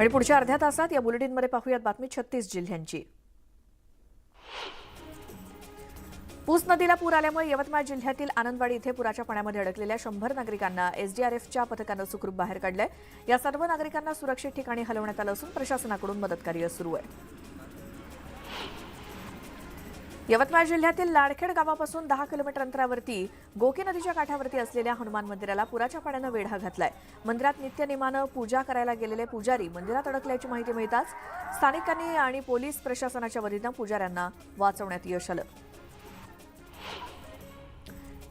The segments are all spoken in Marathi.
आणि पुढच्या अर्ध्या तासात या बुलेटिनमध्ये पाहूयात बातमी छत्तीस जिल्ह्यांची. पूस नदीला पूर आल्यामुळे यवतमाळ जिल्ह्यातील आनंदवाडी इथे पुराच्या पाण्यामध्ये अडकलेल्या शंभर नागरिकांना एसडीआरएफच्या पथकानं सुखरूप बाहेर काढलंय. या सर्व नागरिकांना सुरक्षित ठिकाणी हलवण्यात आलं असून प्रशासनाकडून मदतकार्य सुरू आहे. यवतमाळ जिल्ह्यातील लाडखेड गावापासून दहा किलोमीटर अंतरावरती गोके नदीच्या काठावरती असलेल्या हनुमान मंदिराला पुराच्या पाण्यानं वेढा घातलाय. मंदिरात नित्यनिमानं पूजा करायला गेलेले पुजारी मंदिरात अडकल्याची माहिती मिळताच स्थानिकांनी आणि पोलीस प्रशासनाच्या वतीनं पुजाऱ्यांना वाचवण्यात यश आलं.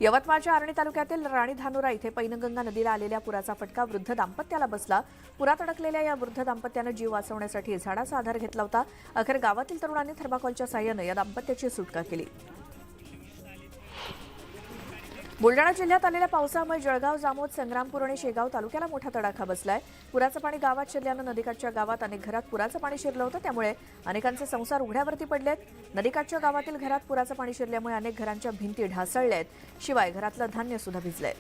यवतमाळच्या आर्णी तालुक्यातील राणी धानोरा इथे पैनगंगा नदीला आलेल्या पुराचा फटका. वृद्ध दाम्पत्याला बसला. पुरात अडकलेल्या या वृद्ध दाम्पत्यानं जीव वाचवण्यासाठी झाडाचा आधार घेतला होता. अखेर गावातील तरुणांनी थर्माकोलच्या साह्यानं या दाम्पत्याची सुटका केली. बुलडाणा जिल्ह्यात आलेल्या पावसामुळे जळगाव जामोद संग्रामपूर आणि शेगाव तालुक्याला मोठा तडाखा बसलाय. पुराचं पाणी गावात शिरल्यानं नदीकाठच्या गावात अनेक घरात पुराचं पाणी शिरलं होतं. त्यामुळे अनेकांचे संसार उघड्यावरती पडलेत. नदीकाठच्या गावातील घरात पुराचं पाणी शिरल्यामुळे अनेक घरांच्या भिंती ढासळल्या आहेत शिवाय घरातलं धान्य सुद्धा भिजलंय.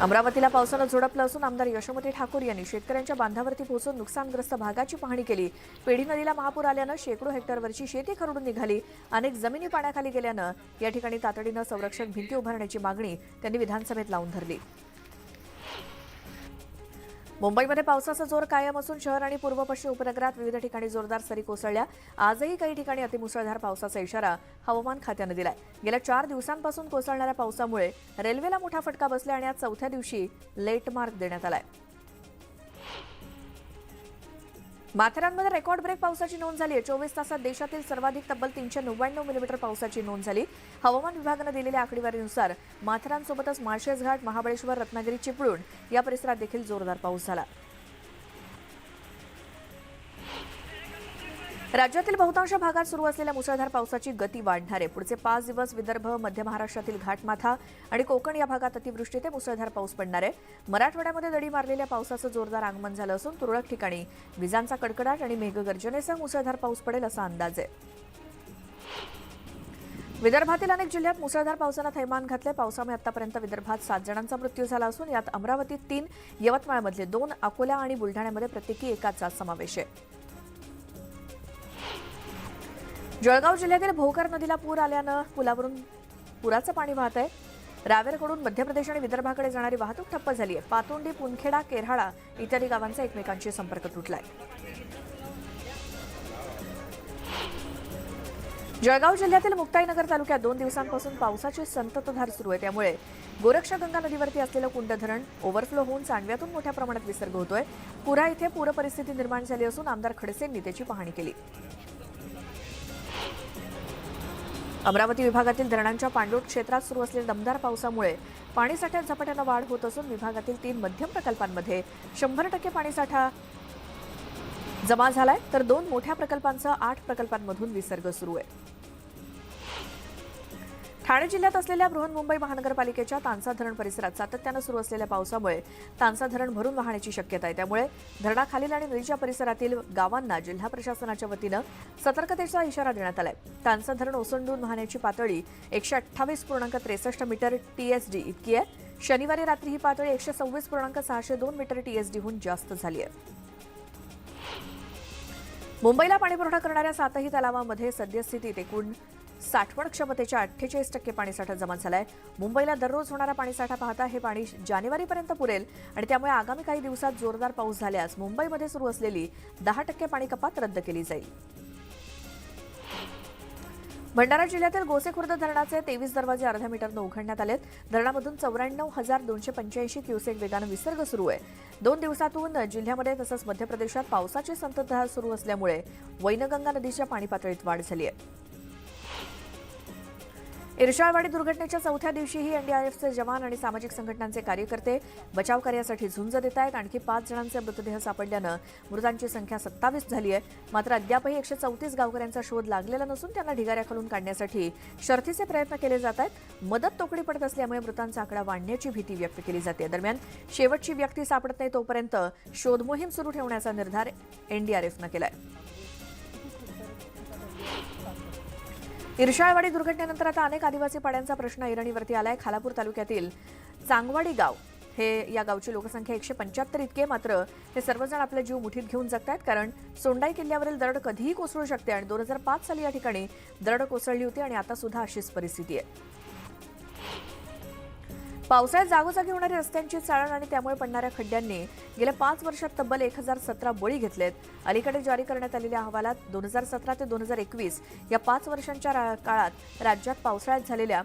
अमरावतीला पावसानं झोडपलं असून आमदार यशोमती ठाकूर यांनी शेतकऱ्यांच्या बांधावरती पोहोचून नुकसानग्रस्त भागाची पाहणी केली. पेढी नदीला महापूर आल्यानं शेकडो हेक्टरवरची शेती खरडून निघाली. अनेक जमिनी पाण्याखाली गेल्यानं या ठिकाणी तातडीनं संरक्षक भिंती उभारण्याची मागणी त्यांनी विधानसभेत लावून धरली. मुंबईमध्ये पावसाचा जोर कायम असून शहर आणि पूर्व पश्चिम उपनगरात विविध ठिकाणी जोरदार सरी कोसळल्या. आजही काही ठिकाणी अतिमुसळधार पावसाचा इशारा हवामान खात्यानं दिलाय. गेल्या चार दिवसांपासून कोसळणाऱ्या पावसामुळे रेल्वेला मोठा फटका बसला आणि आज चौथ्या दिवशी लेट मार्क देण्यात आलाय. माथेरानमध्ये रेकॉर्ड ब्रेक पावसाची नोंद झाली आहे. चोवीस तासात देशातील सर्वाधिक तब्बल तीनशे नव्याण्णव मिलीमीटर पावसाची नोंद झाली. हवामान विभागानं दिलेल्या आकडेवारीनुसार माथेरानसोबतच माळशेज घाट महाबळेश्वर रत्नागिरी चिपळूण या परिसरात देखील जोरदार पाऊस झाला. राज्यातील बहुतांश भागात सुरू असलेल्या मुसळधार पावसाची गती वाढणार. आहे पुढचे पाच दिवस विदर्भ मध्य महाराष्ट्रातील घाटमाथा आणि कोकण या भागात अतिवृष्टी ते मुसळधार पाऊस पडणार आहे. मराठवाड्यामध्ये दडी मारलेल्या पावसाचं जोरदार आगमन झालं असून तुरळक ठिकाणी विजांचा कडकडाट आणि मेघगर्जनेसह मुसळधार पाऊस पडेल असा अंदाज आहे. विदर्भातील अनेक जिल्ह्यात मुसळधार पावसानं थैमान घातले पावसामुळे आतापर्यंत विदर्भात सात जणांचा मृत्यू झाला असून यात अमरावतीत तीन यवतमाळमधले दोन अकोला आणि बुलढाण्यामध्ये प्रत्येकी एकाचा समावेश आहे. जळगाव जिल्ह्यातील भोकर नदीला पूर आल्यानं पुलावरून पुराचं पाणी वाहत आहे. रावेरकडून मध्य प्रदेश आणि विदर्भाकडे जाणारी वाहतूक ठप्प झाली आहे. पातोंडी पुनखेडा केरहाळा इत्यादी गावांचा एकमेकांशी संपर्क तुटलाय. जळगाव जिल्ह्यातील मुक्ताईनगर तालुक्यात दोन दिवसांपासून पावसाची संततधार सुरू आहे. त्यामुळे गोरक्षगंगा नदीवरती असलेलं कुंड धरण ओव्हरफ्लो होऊन सांडव्यातून मोठ्या प्रमाणात विसर्ग होतोय. पुरा इथे पूरपरिस्थिती निर्माण झाली असून आमदार खडसेंनी त्याची पाहणी केली. अमरावती विभागातील धरणांच्या पाणलोट क्षेत्रात सुरू असलेल्या दमदार पावसामुळे पाणीसाठ्यात झपाट्यानं वाढ होत असून विभागातील तीन मध्यम प्रकल्पांमध्ये शंभर टक्के पाणीसाठा जमा झालाय तर दोन मोठ्या प्रकल्पांचा आठ प्रकल्पांमधून विसर्ग सुरू आहे. ठाणे जिल्ह्यात असलेल्या बृहन्मुंबई महानगरपालिकेच्या तानसा धरण परिसरात सातत्यानं सुरू असलेल्या पावसामुळे तानसा धरण भरून वाहण्याची शक्यता आहे. त्यामुळे धरणाखालील आणि नदीच्या परिसरातील गावांना जिल्हा प्रशासनाच्या वतीनं सतर्कतेचा इशारा देण्यात आलाय. तानसा धरण ओसंडून वाहण्याची पातळी एकशे अठ्ठावीस पूर्णांक त्रेसष्ट मीटर टीएसडी इतकी आहे. शनिवारी रात्री ही पातळी एकशे सव्वीस पूर्णांक सहाशे दोन मीटर टीएसडीहून जास्त झाली आहे. मुंबईला पाणीपुरवठा करणाऱ्या सातही तलावामध्ये सद्यस्थितीत एकूण साठवण क्षमतेच्या अठ्ठेचाळीस टक्के पाणीसाठा जमा झालाय. मुंबईला दररोज होणारा पाणीसाठा पाहता हे पाणी जानेवारीपर्यंत पुरेल आणि त्यामुळे आगामी काही दिवसात जोरदार पाऊस झाल्यास मुंबईमध्ये सुरू असलेली दहा टक्के पाणी कपात रद्द केली जाईल. भंडारा जिल्ह्यातील गोसेखुर्द धरणाचे तेवीस दरवाजे अर्ध्या मीटरनं उघडण्यात आलेत. धरणामधून चौऱ्याण्णव हजार दोनशे पंच्याऐंशी क्युसेक वेगानं विसर्ग सुरू आहे. दोन दिवसातून जिल्ह्यामध्ये तसंच मध्य प्रदेशात पावसाची संततधार सुरू असल्यामुळे वैनगंगा नदीच्या पाणी पातळीत वाढ झाली आहे. इरशाळवाडी दुर्घटनेच्या चौथ्या दिवशीही एनडीआरएफचे जवान आणि सामाजिक संघटनांचे कार्यकर्ते बचाव कार्यासाठी झुंज देत आहेत. आणखी पाच जणांचे मृतदेह सापडल्यानं मृतांची संख्या सत्तावीस झाली आहे. मात्र अद्यापही एकशे चौतीस गावकऱ्यांचा शोध लागलेला नसून त्यांना ढिगाऱ्याखालून काढण्यासाठी शर्थीचे प्रयत्न केले जात आहेत. मदत तोकडी पडत असल्यामुळे मृतांचा आकडा वाढण्याची भीती व्यक्त केली जाते. दरम्यान शेवटची व्यक्ती सापडत नाही तोपर्यंत शोधमोहीम सुरू ठेवण्याचा निर्धार एनडीआरएफनं आहे इर्शाळवाडी दुर्घटनेनंतर आता अनेक आदिवासी पाड्यांचा प्रश्न ऐरणीवरती आलाय. खालापूर तालुक्यातील चांगवाडी गाव हे या गावची लोकसंख्या एकशे पंच्याहत्तर इतके मात्र हे सर्वजण आपला जीव मुठीत घेऊन जगतायत कारण सोंडाई किल्ल्यावरील दरड कधीही कोसळू शकते आणि दोन हजार पाच साली या ठिकाणी दरड कोसळली होती आणि आता सुद्धा अशीच परिस्थिती आहे. पावसाळ्यात जागोजागी होणारी रस्त्यांची चाळण आणि त्यामुळे पडणाऱ्या खड्ड्यांनी गेल्या पाच वर्षात तब्बल एक हजार सतरा बळी घेतलेत. अलीकडे जारी करण्यात आलेल्या अहवालात दोन हजार सतरा ते दोन हजार एकवीस या पाच वर्षांच्या काळात राज्यात पावसाळ्यात झालेल्या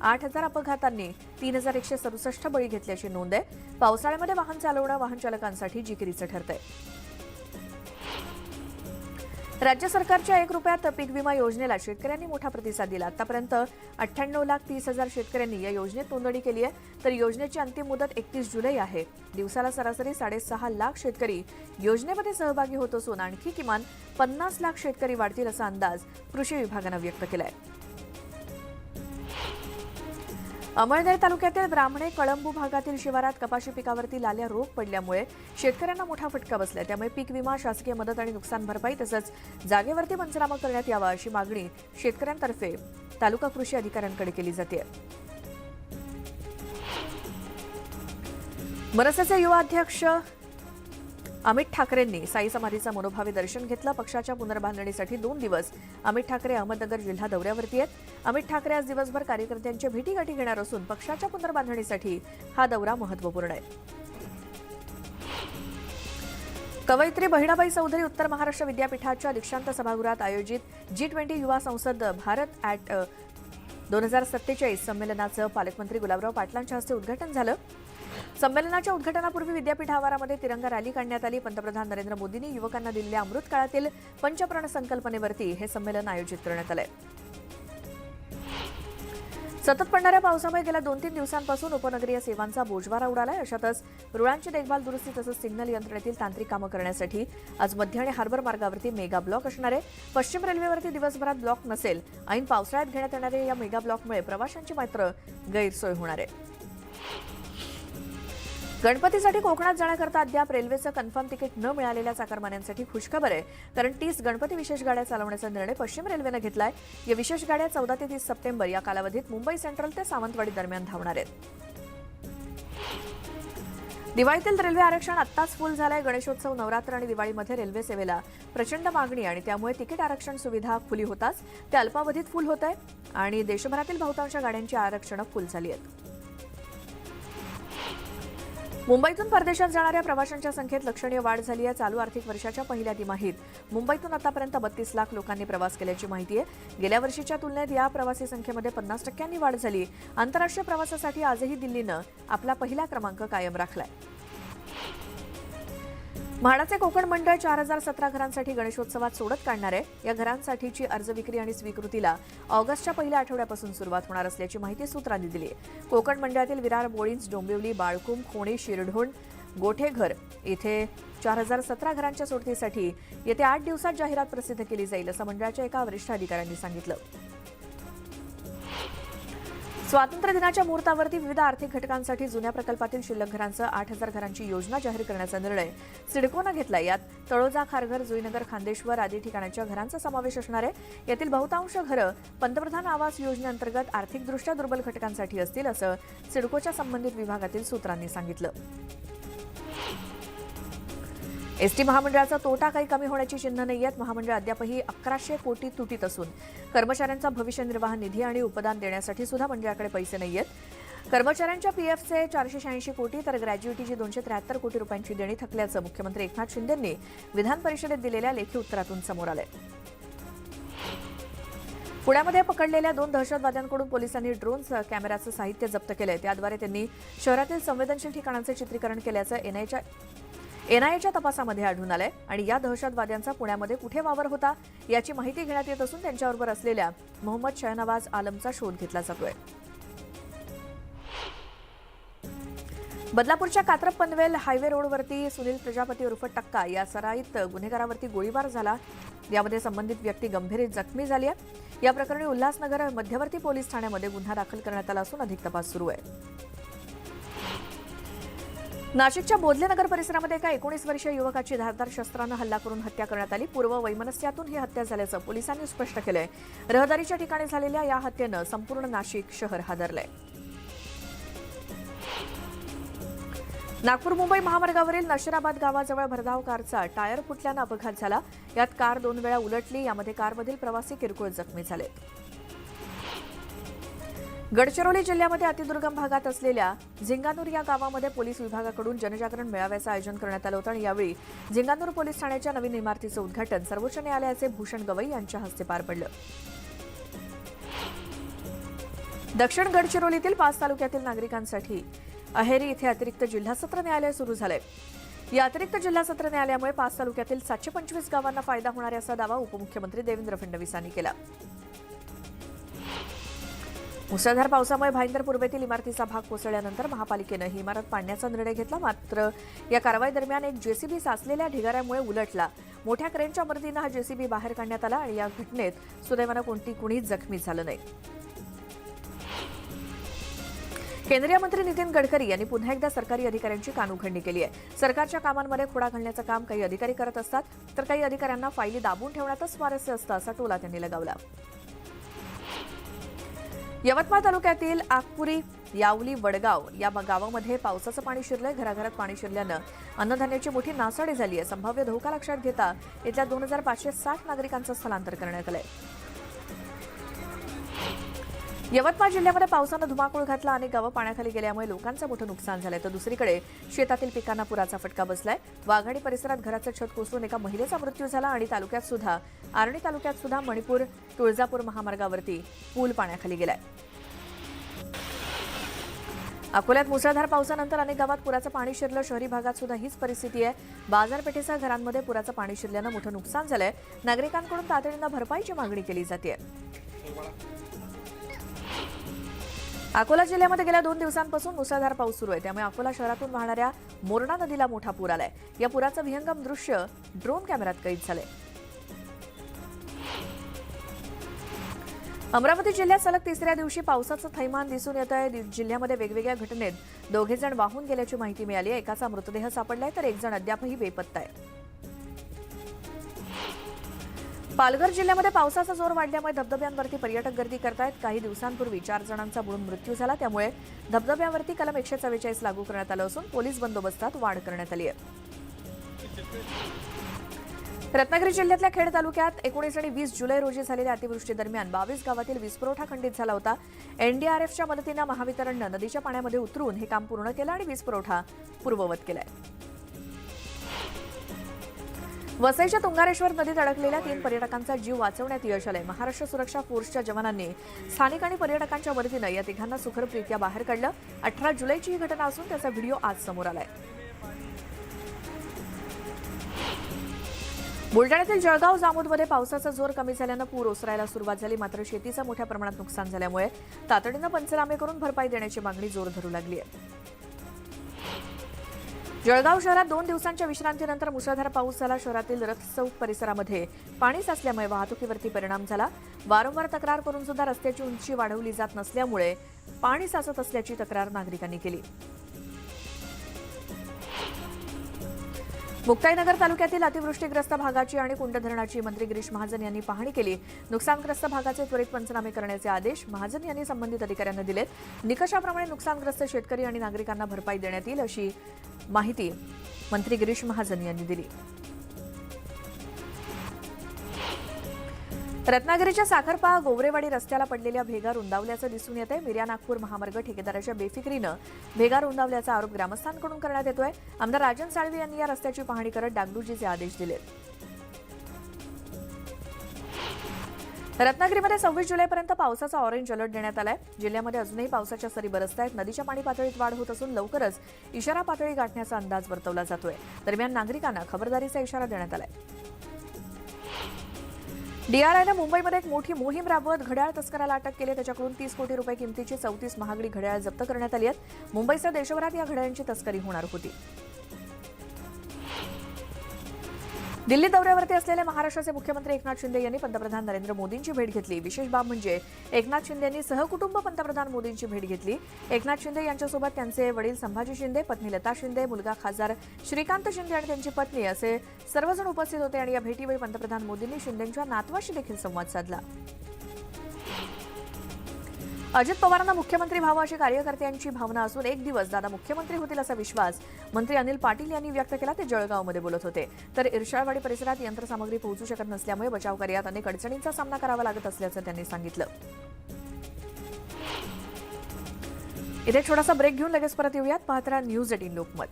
आठ हजार अपघातांनी तीन हजार एकशे सदुसष्ट बळी घेतल्याची नोंद आहे. पावसाळ्यामध्ये वाहन चालवणं वाहन चालकांसाठी जिकिरीचं ठरतंय. राज्य सरकारच्या एक रुपयात पीक विमा योजनेला शेतकऱ्यांनी मोठा प्रतिसाद दिला. आतापर्यंत अठ्ठ्याण्णव लाख तीस हजार शेतकऱ्यांनी या योजनेत नोंदणी केली आहे. तर योजनेची अंतिम मुदत एकतीस जुलै आहे. दिवसाला सरासरी साडेसहा लाख शेतकरी योजनेमध्ये सहभागी होत असून आणखी किमान पन्नास लाख शेतकरी वाढतील असा अंदाज कृषी विभागानं व्यक्त केलाय. अमळनेर तालुक्यातील ब्राह्मणे कळंबू भागातील शिवारात कपाशी पिकावरती लाल्या रोग पडल्यामुळे शेतकऱ्यांना मोठा फटका बसला त्यामुळे पीक विमा शासकीय मदत आणि नुकसान भरपाई तसंच जागेवरती पंचनामा करण्यात यावा अशी मागणी शेतकऱ्यांतर्फे तालुका कृषी अधिकाऱ्यांकडे केली जाते. मनसेचे युवा अध्यक्ष अमित ठाकरेंनी साई समाधीचं मनोभावे दर्शन घेतलं. पक्षाच्या पुनर्बांधणीसाठी दोन दिवस अमित ठाकरे अहमदनगर जिल्हा दौऱ्यावरती आहेत. अमित ठाकरे आज दिवसभर कार्यकर्त्यांच्या भेटीगाठी घेणार असून पक्षाच्या पुनर्बांधणीसाठी हा दौरा महत्त्वपूर्ण आहे. कवयित्री बहिणाबाई चौधरी उत्तर महाराष्ट्र विद्यापीठाच्या दीक्षांत सभागृहात आयोजित जी ट्वेंटी युवा संसद भारत ॲट दोन हजार सत्तेचाळीस संमेलनाचं पालकमंत्री गुलाबराव पाटलांच्या हस्ते उद्घाटन झालं. संमेलनाच्या उद्घाटनापूर्वी विद्यापीठ आवारामध्ये तिरंगा रॅली काढण्यात आली. पंतप्रधान नरेंद्र मोदींनी युवकांना दिलेल्या अमृत काळातील पंचप्राण संकल्पनेवरती हे संमेलन आयोजित करण्यात आलंय. सतत पडणाऱ्या पावसामुळे गेल्या दोन तीन दिवसांपासून उपनगरीय सेवांचा बोजवारा उडालाय. अशातच रुळांची देखभाल दुरुस्ती तसंच सिग्नल यंत्रणेतील तांत्रिक कामं करण्यासाठी आज मध्य आणि हार्बर मार्गावरती मेगा ब्लॉक असणार आहे. पश्चिम रेल्वेवरती दिवसभरात ब्लॉक नसेल ऐन पावसाळ्यात घेण्यात येणाऱ्या या मेगा ब्लॉकमुळे प्रवाशांची मात्र गैरसोय होणार आहे. गणपतीसाठी कोकणात जाण्याकरता अद्याप रेल्वेचं कन्फर्म तिकीट न मिळालेल्या चाकरमान्यांसाठी खुशखबर आहे. कारण तीस गणपती विशेष गाड्या चालवण्याचा निर्णय पश्चिम रेल्वेनं घेतलाय. या विशेष गाड्या चौदा ते तीस सप्टेंबर या कालावधीत मुंबई सेंट्रल ते सावंतवाडी दरम्यान धावणार आहेत. दिवाळीतील रेल्वे आरक्षण आत्ताच फुल झालंय. गणेशोत्सव नवरात्र आणि दिवाळीमध्ये रेल्वे सेवेला प्रचंड मागणी आणि त्यामुळे तिकीट आरक्षण सुविधा खुली होताच. ते अल्पावधीत फुल होत आहे आणि देशभरातील बहुतांश गाड्यांची आरक्षणं फुल झाली आहेत. मुंबईतून परदेशात जाणाऱ्या प्रवाशांच्या संख्येत लक्षणीय वाढ झाली आहे. चालू आर्थिक वर्षाच्या पहिल्या तिमाहीत मुंबईतून आतापर्यंत बत्तीस लाख लोकांनी प्रवास केल्याची माहिती आहे. गेल्या वर्षीच्या तुलनेत या प्रवासी संख्येमध्ये पन्नास टक्क्यांनी वाढ झाली आंतरराष्ट्रीय प्रवासासाठी आजही दिल्लीनं आपला पहिला क्रमांक कायम राखलाय. म्हाडाचे कोकण मंडळ चार हजार सतरा घरांसाठी गणेशोत्सवात सोडत काढणार आहे. या घरांसाठीची अर्ज विक्री आणि स्वीकृतीला ऑगस्टच्या पहिल्या आठवड्यापासून सुरुवात होणार असल्याची माहिती सूत्रांनी दिली आहे. कोकण मंडळातील विरार बोळींज डोंबिवली बाळकुम खोणे शिरढोण गोठेघर येथे चार हजार सतरा घरांच्या सोडतीसाठी येत्या आठ दिवसात जाहिरात प्रसिद्ध केली जाईल असं मंडळाच्या एका वरिष्ठ अधिकाऱ्यांनी सांगितलं. स्वातंत्र्य दिनाच्या मुहूर्तावरती विविध आर्थिक घटकांसाठी जुन्या प्रकल्पातील शिल्लक घरांचं आठ हजार घरांची योजना जाहीर करण्याचा निर्णय सिडकोनं घेतला यात तळोजा खारघर जुईनगर खांदेश्वर आदी ठिकाणांच्या घरांचा समावेश असणार आहे. यातील बहुतांश घरं पंतप्रधान आवास योजनेअंतर्गत आर्थिकदृष्ट्या दुर्बल घटकांसाठी असतील असं सिडकोच्या संबंधित विभागातील सूत्रांनी सांगितलं. एसटी महामंडळाचा तोटा काही कमी होण्याची चिन्ह नाही आहेत. महामंडळ अद्यापही अकराशे कोटी तुटीत असून कर्मचाऱ्यांचा भविष्य निर्वाह निधी आणि उपदान देण्यासाठी सुद्धा मंडळाकडे पैसे नाही आहेत. कर्मचाऱ्यांच्या पीएफचे चारशे शहाऐंशी कोटी तर ग्रॅज्युएटीची दोनशे त्र्याहत्तर कोटी रुपयांची देणी थकल्याचं मुख्यमंत्री एकनाथ शिंदेंनी विधान परिषदेत दिलेल्या लेखी उत्तरातून समोर आलंय. पुण्यामध्ये पकडलेल्या दोन दहशतवाद्यांकडून पोलिसांनी ड्रोन कॅमेराचं साहित्य जप्त केलंय. त्याद्वारे त्यांनी शहरातील संवेदनशील ठिकाणांचे चित्रीकरण केल्याचं एनआयच्या एनआयएच्या तपासामध्ये आढळून आलंय आणि या दहशतवाद्यांचा पुण्यामध्ये कुठे वावर होता याची माहिती घेण्यात येत असून त्यांच्याबरोबर असलेल्या मोहम्मद शहनवाज आलमचा शोध घेतला जातोय. बदलापूरच्या कात्रप पनवेल हायवे रोडवरती सुनील प्रजापती उर्फ टक्का या सराईत गुन्हेगारावरती गोळीबार झाला. यामध्ये संबंधित व्यक्ती गंभीर जखमी झाली आहे. या प्रकरणी उल्हासनगर मध्यवर्ती पोलीस ठाण्यामध्ये गुन्हा दाखल करण्यात आला असून अधिक तपास सुरू आहे. नाशिकच्या बोधले नगर परिसरामध्ये एका एकोणीस वर्षीय युवकाची धारदार शस्त्रानं हल्ला करून हत्या करण्यात आली. पूर्व वैमनस्यातून ही हत्या झाल्याचं पोलिसांनी स्पष्ट केलंय. रहदारीच्या ठिकाणी झालेल्या या हत्येनं संपूर्ण नाशिक शहर हादरलंय. नागपूर मुंबई महामार्गावरील नशिराबाद गावाजवळ भरधाव कारचा टायर फुटल्यानं अपघात झाला. यात कार दोन वेळा उलटली. यामध्ये कारमधील प्रवासी किरकोळ जखमी झाले गडचिरोली जिल्ह्यामध्ये अतिदुर्गम भागात असलेल्या झिंगानूर या गावामध्ये पोलीस विभागाकडून जनजागरण मेळाव्याचं आयोजन करण्यात आलं होतं आणि यावेळी झिंगानूर पोलीस ठाण्याच्या नवीन इमारतीचं उद्घाटन सर्वोच्च न्यायालयाचे भूषण गवई यांच्या हस्ते पार पडलं. दक्षिण गडचिरोलीतील पाच तालुक्यातील नागरिकांसाठी अहेरी इथे अतिरिक्त जिल्हा सत्र न्यायालय सुरू झालंय. या अतिरिक्त जिल्हा सत्र न्यायालयामुळे पाच तालुक्यातील सातशे पंचवीस गावांना फायदा होणार असा दावा उपमुख्यमंत्री देवेंद्र फडणवीस यांनी केला. मुसळधार पावसामुळे भाईंदर पूर्वेतील इमारतीचा भाग कोसळल्यानंतर महापालिकेनं ही इमारत पाडण्याचा निर्णय घेतला. मात्र या कारवाई दरम्यान एक जेसीबी साचलेल्या ढिगाऱ्यामुळे उलटला. मोठ्या क्रेनच्या मदतीनं हा जेसीबी बाहेर काढण्यात आला आणि या घटनेत सुदैवानं कोणती कुणीच जखमी झालं नाही. केंद्रीय मंत्री नितीन गडकरी यांनी पुन्हा एकदा सरकारी अधिकाऱ्यांची कानउघडणी केली आहे. सरकारच्या कामांमध्ये खोडा घालण्याचं काम काही अधिकारी करत असतात तर काही अधिकाऱ्यांना फायली दाबून ठेवण्यातच स्वारस्य असतं असा टोला त्यांनी लगावला. यवतमाळ तालुक्यातील आकपुरी यावली वडगाव या गावामध्ये पावसाचं पाणी शिरलंय. घराघरात पाणी शिरल्यानं अन्नधान्याची मोठी नासाडी झाली आहे. संभाव्य धोका लक्षात घेता इथल्या दोन हजार पाचशे साठ नागरिकांचं स्थलांतर करण्यात आलंय. यवतमाळ जिल्ह्यामध्ये पावसानं धुमाकूळ घातला अनेक गावं पाण्याखाली गेल्यामुळे लोकांचं मोठं नुकसान झालंय. तर दुसरीकडे शेतातील पिकांना पुराचा फटका बसलाय. वाघाडी परिसरात घराचं छत कोसळून एका महिलेचा मृत्यू झाला आणि तालुक्यात सुद्धा आर्णी तालुक्यात सुद्धा मणिपूर तुळजापूर महामार्गावरती पूल पाण्याखाली गेलाय. अकोल्यात मुसळधार पावसानंतर अनेक गावात पुराचं पाणी शिरलं. शहरी भागात सुद्धा हीच परिस्थिती आहे. बाजारपेठेसह घरांमध्ये पुराचं पाणी शिरल्यानं मोठं नुकसान झालंय. नागरिकांकडून तातडीनं भरपाईची मागणी केली जाते अकोला जिल्ह्यामध्ये गेल्या दोन दिवसांपासून मुसळधार पाऊस सुरू आहे. त्यामुळे अकोला शहरातून वाहणाऱ्या मोरणा नदीला मोठा पूर आलाय. या पुराचं विहंगम दृश्य ड्रोन कॅमेऱ्यात कैद झालंय. अमरावती जिल्ह्यात सलग तिसऱ्या दिवशी पावसाचं थैमान दिसून येत आहे. जिल्ह्यामध्ये वेगवेगळ्या घटनेत दोघे जण वाहून गेल्याची माहिती मिळाली आहे. एकाचा मृतदेह सापडलाय तर एक जण अद्यापही बेपत्ता आहे. पालघर जिल्ह्यामध्ये पावसाचा जोर वाढल्यामुळे धबधब्यांवरती पर्यटक गर्दी करतायत. काही दिवसांपूर्वी चार जणांचा बुडून मृत्यू झाला. त्यामुळे धबधब्यांवरती कलम एकशे चव्वेचाळीस लागू करण्यात आलं असून पोलीस बंदोबस्तात वाढ करण्यात आली आहे. रत्नागिरी जिल्ह्यातल्या खेड तालुक्यात एकोणीस आणि वीस जुलै रोजी झालेल्या अतिवृष्टीदरम्यान बावीस गावातील वीजपुरवठा खंडित झाला होता. एनडीआरएफच्या मदतीनं महावितरणनं नदीच्या पाण्यामध्ये उतरून हे काम पूर्ण केलं आणि वीजपुरवठा पूर्ववत केलाय. वसईच्या तुंगारेश्वर नदीत अडकलेल्या तीन पर्यटकांचा जीव वाचवण्यात यश आलंय. महाराष्ट्र सुरक्षा फोर्सच्या जवानांनी स्थानिक आणि पर्यटकांच्या मदतीनं या तिघांना सुखरूपरित्या बाहेर काढलं. अठरा जुलैची ही घटना असून त्याचा व्हिडिओ आज समोर आलाय. बुलढाण्यातील जळगाव जामोदमध्ये पावसाचा जोर कमी झाल्यानं पूर ओसरायला सुरुवात झाली. मात्र शेतीचं मोठ्या प्रमाणात नुकसान झाल्यामुळे तातडीनं पंचनामे करून भरपाई देण्याची मागणी जोर धरू लागली आहे. जळगाव शहरात दोन दिवसांच्या विश्रांतीनंतर मुसळधार पाऊस झाला. शहरातील रथ चौक परिसरामध्ये पाणी साचल्यामुळे वाहतुकीवरती परिणाम झाला. वारंवार तक्रार करून सुद्धा रस्त्याची उंची वाढवली जात नसल्यामुळे पाणी साचत असल्याची तक्रार नागरिकांनी केली. मुक्ताईनगर तालुक्यातील अतिवृष्टीग्रस्त भागाची आणि कुंड धरणाची मंत्री गिरीश महाजन यांनी पाहणी केली. नुकसानग्रस्त भागाचे त्वरित पंचनामे करण्याचे आदेश महाजन यांनी संबंधित अधिकाऱ्यांना दिलेत. निकषाप्रमाणे नुकसानग्रस्त शेतकरी आणि नागरिकांना भरपाई देण्यात येईल अशी माहिती मंत्री गिरीश महाजन यांनी दिली. रत्नागिरीच्या साखरपा गोवरेवाडी रस्त्याला पडलेल्या भेगा रुंदावल्याचं दिसून येत आहे मिर्या नागपूर महामार्ग ठेकेदाराच्या बेफिक्रीनं भेगा रुंदावल्याचा आरोप ग्रामस्थांकडून करण्यात येतोय. आमदार राजन साळवी यांनी या रस्त्याची पाहणी करत डागडुजीचे आदेश दिलेत. रत्नागिरीमध्ये सव्वीस जुलैपर्यंत पावसाचा ऑरेंज अलर्ट देण्यात आलाय. जिल्ह्यामध्ये अजूनही पावसाच्या सरी बरसत आहेत. नदीच्या पाणी पातळीत वाढ होत असून लवकरच इशारा पातळी गाठण्याचा अंदाज वर्तवला जातोय. दरम्यान नागरिकांना खबरदारीचा इशारा देण्यात आलाय. डीआरआयनं मुंबईमध्ये एक मोठी मोहीम राबवत घड्याळ तस्कराला अटक केली त्याच्याकडून तीस कोटी रुपये किमतीची चौतीस महागडी घड्याळ जप्त करण्यात आली आहेत. मुंबईसह देशभरात या घड्याळांची तस्करी होणार होती. दिल्ली दौऱ्यावरती असलेले महाराष्ट्राचे मुख्यमंत्री एकनाथ शिंदे यांनी पंतप्रधान नरेंद्र मोदींची भेट घेतली. विशेष बाब म्हणजे एकनाथ शिंदे यांनी सहकुटुंब पंतप्रधान मोदींची भेट घेतली. एकनाथ शिंदे यांच्यासोबत त्यांचे वडील संभाजी शिंदे पत्नी लता शिंदे मुलगा खासदार श्रीकांत शिंदे आणि त्यांची पत्नी असे सर्वजण उपस्थित होते आणि या भेटीवेळी पंतप्रधान मोदींनी शिंदेंच्या नातवाशी देखील संवाद साधला. अजित पवारांना मुख्यमंत्री व्हावं अशी कार्यकर्त्यांची भावना असून एक दिवस दादा मुख्यमंत्री होतील असा विश्वास मंत्री अनिल पाटील यांनी व्यक्त केला ते जळगावमध्ये बोलत होते. तर इरशाळवाडी परिसरात यंत्रसामग्री पोहोचू शकत नसल्यामुळे बचाव कार्यात अनेक अडचणींचा सामना करावा लागत असल्याचं त्यांनी सांगितलं. इथे छोटासा ब्रेक घेऊन लगेच परत येऊयात. पाहत न्यूज एटीन लोकमत.